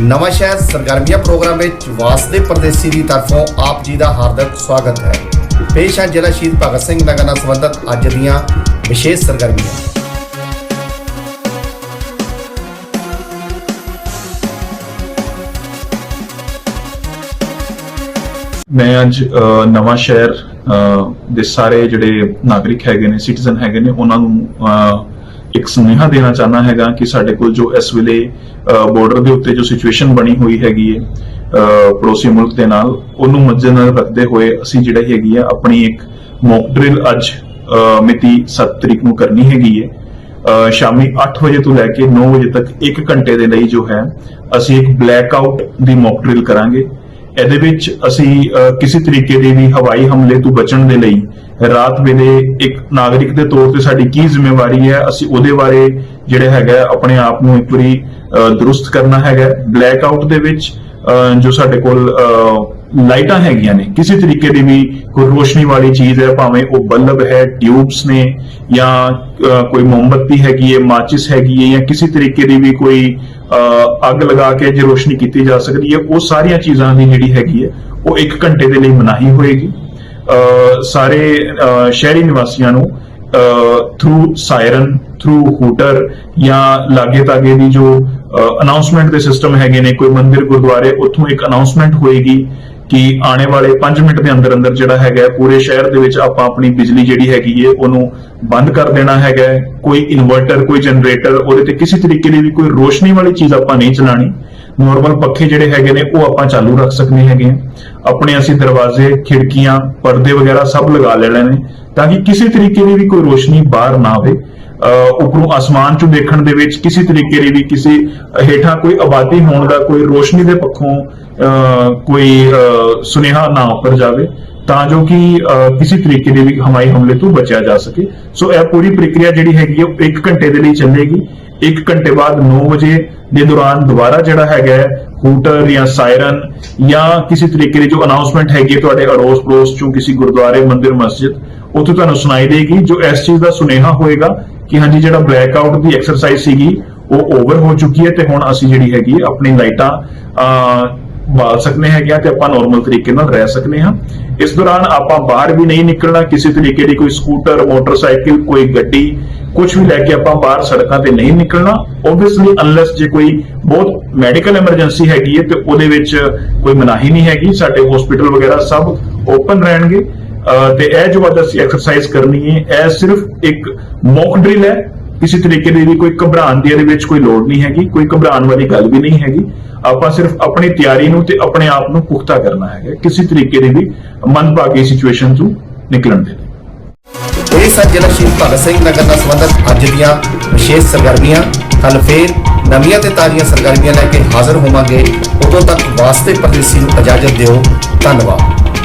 ਨਵਾਂ ਸ਼ਹਿਰ ਸਰਗਰਮੀਆਂ ਪ੍ਰੋਗਰਾਮ ਵਿੱਚ ਵਾਸਦੇ ਪਰਦੇਸੀ ਦੀ ਤਰਫੋਂ ਆਪ ਜੀ ਦਾ ਹਾਰਦਿਕ ਸਵਾਗਤ ਹੈ। ਪੇਸ਼ ਹੈ ਜ਼ਿਲ੍ਹਾ ਸ਼ਹੀਦ ਭਗਤ ਸਿੰਘ ਨਗਰ ਨਾਲ ਸੰਬੰਧਿਤ ਅੱਜ ਦੀਆਂ ਵਿਸ਼ੇਸ਼ ਸਰਗਰਮੀਆਂ। ਮੈਂ ਅੱਜ ਨਵਾਂ ਸ਼ਹਿਰ ਅ, ਦੇ ਸਾਰੇ ਜਿਹੜੇ ਨਾਗਰਿਕ ਹੈਗੇ ਨੇ ਸਿਟੀਜ਼ਨ ਹੈਗੇ ਨੇ ਉਹਨਾਂ ਨੂੰ ਅ, ਇੱਕ ਸੁਨੇਹਾ ਦੇਣਾ ਚਾਹਨਾ ਹੈਗਾ ਕਿ ਸਾਡੇ ਕੋਲ ਜੋ ਇਸ ਵੇਲੇ ਬਾਰਡਰ ਦੇ ਉੱਤੇ ਜੋ ਸਿਚੁਏਸ਼ਨ ਬਣੀ ਹੋਈ ਹੈਗੀ ਹੈ ਪੜੋਸੀ ਮੁਲਕ ਦੇ ਨਾਲ, ਉਹਨੂੰ ਮੱਦੇਨਜ਼ਰ ਰੱਖਦੇ ਹੋਏ ਅਸੀਂ ਜਿਹੜੀ ਹੈਗੀ ਆ ਆਪਣੀ ਇੱਕ ਮੌਕ ਡਰਿਲ ਅੱਜ ਮਿਤੀ 7 ਤਰੀਕ ਨੂੰ ਕਰਨੀ ਹੈਗੀ ਹੈ। ਸ਼ਾਮੀ 8 ਵਜੇ ਤੋਂ ਲੈ ਕੇ 9 ਵਜੇ ਤੱਕ 1 ਘੰਟੇ ਦੇ ਲਈ ਜੋ ਹੈ, ਅਸੀਂ ਇੱਕ ਬਲੈਕ ਆਊਟ ਦੀ ਮੌਕ ਡਰਿਲ ਕਰਾਂਗੇ। ਇਹਦੇ ਵਿੱਚ ਅਸੀਂ ਕਿਸੇ ਤਰੀਕੇ ਦੇ ਵੀ ਹਵਾਈ ਹਮਲੇ ਤੋਂ ਬਚਣ ਦੇ ਲਈ ਰਾਤ ਵੇਲੇ ਇੱਕ ਨਾਗਰਿਕ ਦੇ ਤੌਰ ਤੇ ਸਾਡੀ ਕੀ ਜ਼ਿੰਮੇਵਾਰੀ ਹੈ ਅਸੀਂ ਉਹਦੇ ਬਾਰੇ ਜਿਹੜੇ ਹੈਗਾ ਆਪਣੇ ਆਪ ਨੂੰ ਇੱਕ ਵਾਰੀ ਦਰੁਸਤ ਕਰਨਾ ਹੈਗਾ ਬਲੈਕ ਆਊਟ ਦੇ ਵਿੱਚ ਅ, ਜੋ ਸਾਡੇ ਕੋਲ ਅ, ਲਾਈਟਾਂ ਹੈਗੀਆਂ ਨੇ। ਕਿਸੇ ਤਰੀਕੇ ਦੀ ਵੀ ਕੋਈ ਰੋਸ਼ਨੀ ਵਾਲੀ ਚੀਜ਼ ਹੈ ਭਾਵੇਂ ਉਹ ਬਲਬ ਹੈ ਟਿਊਬਸ ਨੇ ਜਾਂ ਕੋਈ ਮੋਮਬੱਤੀ ਹੈਗੀ ਹੈ ਮਾਚਿਸ ਹੈਗੀ ਹੈ ਜਾਂ ਕਿਸੇ ਤਰੀਕੇ ਦੀ ਵੀ ਕੋਈ ਅ, ਅੱਗ ਲਗਾ ਕੇ ਜੇ ਰੋਸ਼ਨੀ ਕੀਤੀ ਜਾ ਸਕਦੀ ਹੈ ਉਹ ਸਾਰੀਆਂ ਚੀਜ਼ਾਂ ਦੀ ਜਿਹੜੀ ਹੈਗੀ ਹੈ ਉਹ 1 ਘੰਟੇ ਦੇ ਲਈ ਮਨਾਹੀ ਹੋਏਗੀ। ਅ, ਸਾਰੇ ਸ਼ਹਿਰੀ ਨਿਵਾਸੀਆਂ ਨੂੰ ਥਰੂ ਸਾਇਰਨ ਥਰੂ ਹੂਟਰ ਜਾਂ ਲਾਗੇ ਤਾਗੇ ਦੀ ਜੋ ਅਨਾਉਂਸਮੈਂਟ ਦੇ ਸਿਸਟਮ ਹੈਗੇ ਨੇ ਕੋਈ ਮੰਦਿਰ ਗੁਰਦੁਆਰੇ ਉੱਥੋਂ ਇੱਕ ਅਨਾਉਂਸਮੈਂਟ ਹੋਏਗੀ। ਕਿ ਆਉਣੇ ਵਾਲੇ 5 ਮਿੰਟ ਦੇ ਅੰਦਰ ਅੰਦਰ ਜਿਹੜਾ ਹੈਗਾ ਪੂਰੇ ਸ਼ਹਿਰ ਦੇ ਵਿੱਚ ਆਪਾਂ ਆਪਣੀ ਬਿਜਲੀ ਜਿਹੜੀ ਹੈਗੀ ਹੈ, ਉਹਨੂੰ ਬੰਦ ਕਰ ਦੇਣਾ ਹੈਗਾ ਕੋਈ ਇਨਵਰਟਰ, ਕੋਈ ਜਨਰੇਟਰ, ਉਹਦੇ ਤੇ ਕਿਸੇ ਤਰੀਕੇ ਦੀ ਵੀ ਕੋਈ ਰੋਸ਼ਨੀ ਵਾਲੀ ਚੀਜ਼ ਆਪਾਂ ਨਹੀਂ ਚਲਾਣੀ। ਨਾਰਮਲ ਪੱਖੇ ਜਿਹੜੇ ਹੈਗੇ ਨੇ, ਉਹ ਆਪਾਂ ਚਾਲੂ ਰੱਖ ਸਕਦੇ ਹੈਗੇ ਹਾਂ। ਆਪਣੇ ਅਸੀਂ ਦਰਵਾਜ਼ੇ, ਖਿੜਕੀਆਂ, ਪਰਦੇ ਵਗੈਰਾ ਸਭ ਲਗਾ ਲੈਣੇ ਨੇ, ਤਾਂ ਕਿ ਕਿਸੇ ਤਰੀਕੇ ਦੀ ਵੀ ਕੋਈ ਰੋਸ਼ਨੀ ਬਾਹਰ ਨਾ ਆਵੇ। ਉੱਪਰੋਂ ਆਸਮਾਨ ਚੋਂ ਦੇਖਣ ਦੇ ਵਿੱਚ ਕਿਸੇ ਤਰੀਕੇ ਦੀ ਵੀ ਕਿਸੇ ਹੇਠਾਂ ਕੋਈ ਆਬਾਦੀ ਹੋਣ ਦਾ ਕੋਈ ਰੋਸ਼ਨੀ ਦੇ ਪੱਖੋਂ, ਅਹ ਕੋਈ ਸੁਨੇਹਾ ਨਾ ਉੱਪਰ ਜਾਵੇ, ਤਾਂ ਜੋ ਕਿ ਕਿਸੇ ਤਰੀਕੇ ਦੇ ਵੀ ਹਵਾਈ ਹਮਲੇ ਤੋਂ ਬਚਿਆ ਜਾ ਸਕੇ। ਸੋ ਇਹ ਪੂਰੀ ਪ੍ਰਕਿਰਿਆ ਜਿਹੜੀ ਹੈਗੀ ਹੈ ਉਹ 1 ਘੰਟੇ ਦੇ ਲਈ ਚੱਲੇਗੀ। 1 ਘੰਟੇ ਬਾਅਦ 9 ਵਜੇ ਦੇ ਦੌਰਾਨ ਦੁਬਾਰਾ ਜਿਹੜਾ ਹੈਗਾ ਹੂਟਰ ਜਾਂ ਸਾਇਰਨ ਜਾਂ ਕਿਸੇ ਤਰੀਕੇ ਦੀ ਜੋ ਅਨਾਉਂਸਮੈਂਟ ਹੈਗੀ ਹੈ ਤੁਹਾਡੇ ਅੜੋਸ ਪੜੋਸ ਚੋਂ ਕਿਸੇ ਗੁਰਦੁਆਰੇ, ਮੰਦਿਰ, ਮਸਜਿਦ, ਉੱਥੇ ਤੁਹਾਨੂੰ ਸੁਣਾਈ ਦੇਗੀ। ਜੋ ਇਸ ਚੀਜ਼ ਦਾ ਸੁਨੇਹਾ ਹੋਏਗਾ ਕਿ ਹਾਂਜੀ ਜਿਹੜਾ ਬਲੈਕ ਆਊਟ ਦੀ ਐਕਸਰਸਾਈਜ਼ ਸੀਗੀ, ਉਹ ਓਵਰ ਹੋ ਚੁੱਕੀ ਹੈ ਤੇ ਹੁਣ ਅਸੀਂ ਜਿਹੜੀ ਹੈਗੀ ਆਪਣੀ ਲਾਈਟਾਂ ਬਾਲ ਸਕਨੇ ਹੈਗੇ ਆ ਤੇ ਆਪਾਂ ਨਾਰਮਲ ਤਰੀਕੇ ਨਾਲ ਰਹਿ ਸਕਨੇ ਹਾਂ। ਇਸ ਦੌਰਾਨ ਆਪਾਂ ਬਾਹਰ ਵੀ ਨਹੀਂ ਨਿਕਲਣਾ, ਕਿਸੇ ਤਰੀਕੇ ਦੀ ਕੋਈ ਸਕੂਟਰ ਮੋਟਰਸਾਈਕਲ ਕੋਈ ਗੱਡੀ ਕੁਝ ਵੀ ਲੈ ਕੇ ਆਪਾਂ ਬਾਹਰ ਸੜਕਾਂ ਤੇ ਨਹੀਂ ਨਿਕਲਣਾ। ਓਬਵੀਅਸਲੀ ਅਨਲੈਸ ਜੇ ਕੋਈ ਬਹੁਤ ਮੈਡੀਕਲ ਐਮਰਜੈਂਸੀ ਹੈਗੀ ਹੈ ਤੇ ਉਹਦੇ ਵਿੱਚ ਕੋਈ ਮਨਾਹੀ ਨਹੀਂ ਹੈਗੀ, ਸਾਡੇ ਹਸਪੀਟਲ ਵਗੈਰਾ ਸਭ ਓਪਨ ਰਹਿਣਗੇ। ਤੇ ਇਹ ਜੋ ਅੱਜ ਅਸੀਂ ਐਕਸਰਸਾਈਜ਼ ਕਰਨੀ ਹੈ, ਇਹ ਸਿਰਫ ਇੱਕ ਮੌਕ ਡਰਿਲ ਹੈ। ਕਿਸੇ ਤਰੀਕੇ ਦੀ ਵੀ ਕੋਈ ਘਬਰਾਉਣ ਦੀ ਇਹਦੇ ਵਿੱਚ ਕੋਈ ਲੋੜ ਨਹੀਂ ਹੈਗੀ, ਕੋਈ ਘਬਰਾਉਣ ਵਾਲੀ ਗੱਲ ਵੀ ਨਹੀਂ ਹੈਗੀ। ਆਪਾਂ ਸਿਰਫ ਆਪਣੀ ਤਿਆਰੀ ਨੂੰ ਤੇ ਆਪਣੇ ਆਪ ਨੂੰ ਪੁਖਤਾ ਕਰਨਾ ਹੈਗਾ। ਕਿਸੇ ਤਰੀਕੇ ਦੀ ਵੀ ਮਨ ਭਾ ਕੇ ਸਿਚੁਏਸ਼ਨ ਤੋਂ ਨਿਕਲਣ ਦੇ ਲਈ। ਇਹ ਸਨ ਜ਼ਿਲ੍ਹਾ ਸ਼ਹੀਦ ਭਗਤ ਸਿੰਘ ਨਗਰ ਨਾਲ ਸੰਬੰਧਿਤ ਅੱਜ ਦੀਆਂ ਵਿਸ਼ੇਸ਼ ਸਰਗਰਮੀਆਂ। ਕੱਲ ਫੇਰ ਨਵੀਆਂ ਤੇ ਤਾਜ਼ੀਆਂ ਸਰਗਰਮੀਆਂ ਲੈ ਕੇ ਹਾਜ਼ਰ ਹੋਵਾਂਗੇ। ਉਦੋਂ ਤੱਕ ਵਾਸਤੇ ਪਰਦੇਸੀ ਨੂੰ ਇਜਾਜ਼ਤ ਦਿਓ। ਧੰਨਵਾਦ।